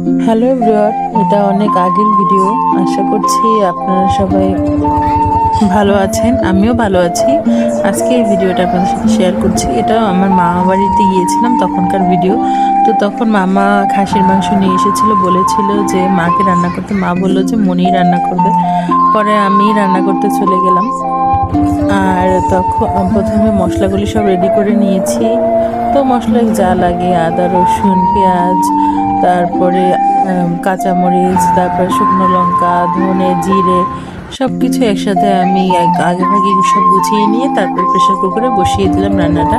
Hello everyone এটা অনেক আগের ভিডিও আশা করছি আপনারা সবাই ভালো আছেন। আমিও ভালো আছি। আজকে এই ভিডিওটা আপনাদের সাথে শেয়ার করছি। এটা আমার মামা বাড়িতে গিয়েছিলাম তখনকার ভিডিও তো তখন মামা খাসির মাংস নিয়ে এসেছিল, বলেছিল যে মাকে রান্না করতে। মা বলল যে মনি রান্না করবে। পরে আমি রান্না করতে চলে গেলাম। আর তখন প্রথমে মশলাগুলি সব রেডি করে নিয়েছি। তো মশলায় যা লাগে আদা, রসুন, পেঁয়াজ তারপরে কাঁচামরিচ, তারপর শুকনো লঙ্কা, ধনে, জিরে সব কিছু একসাথে আমি আগে ভাগে সব গুছিয়ে নিয়ে তারপর প্রেশার কুকারে বসিয়ে দিলাম রান্নাটা।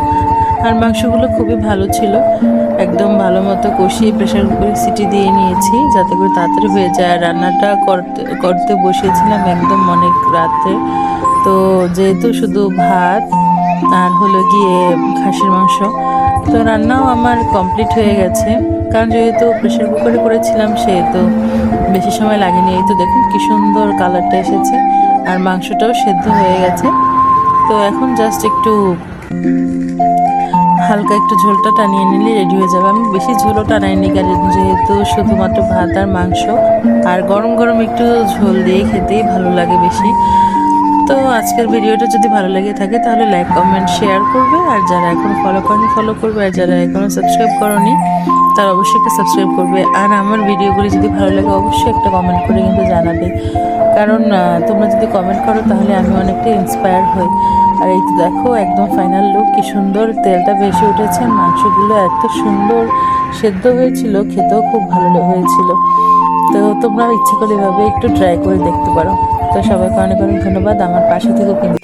আর মাংসগুলো খুবই ভালো ছিল। একদম ভালো মতো কষিয়ে প্রেশার কুকারে সিটি দিয়ে নিয়েছি যাতে করে তাড়াতাড়ি হয়ে যায়। রান্নাটা করতে করতে বসিয়েছিলাম একদম অনেক রাতে। তো যেহেতু শুধু ভাত, আর হলো গিয়ে খাসির মাংস তো রান্নাও আমার কমপ্লিট হয়ে গেছে। কারণ যেহেতু প্রেশার কুকারে করেছিলাম, সেহেতু বেশি সময় লাগেনি। এই তো দেখুন কি সুন্দর কালারটা এসেছে। আর মাংসটাও সেদ্ধ হয়ে গেছে। তো এখন জাস্ট একটু হালকা একটু ঝোলটা টানিয়ে নিলে রেডি হয়ে যাবে। আমি বেশি ঝোলও টানাইনি কারণ যেহেতু শুধুমাত্র ভাত আর মাংস। আর গরম গরম একটু ঝোল দিয়ে খেতেই ভালো লাগে বেশি। তো আজকের ভিডিওটা যদি ভালো লেগে থাকে তাহলে লাইক কমেন্ট শেয়ার করবে। আর যারা এখন ফলো করেনি ফলো করবে। আর যারা এখনও সাবস্ক্রাইব করনি, তারা অবশ্যই একটা সাবস্ক্রাইব করবে। আর আমার ভিডিওগুলি যদি ভালো লাগে, অবশ্যই একটা কমেন্ট করে কিন্তু জানাবে। কারণ তোমরা যদি কমেন্ট করো, তাহলে আমি অনেকটা ইন্সপায়ার হই। আর এই তো দেখো, একদম ফাইনাল লুক কি সুন্দর তেলটা ভেসে উঠেছে। মাংসগুলো এত সুন্দর সেদ্ধ হয়েছিল, খেতেও খুব ভালো হয়েছিল তো তোমরা ইচ্ছে করে এভাবে একটু ট্রাই করে দেখতে পারো। তো সবাইকে অনেক অনেক ধন্যবাদ। আমার পাশে থেকেও কিন্তু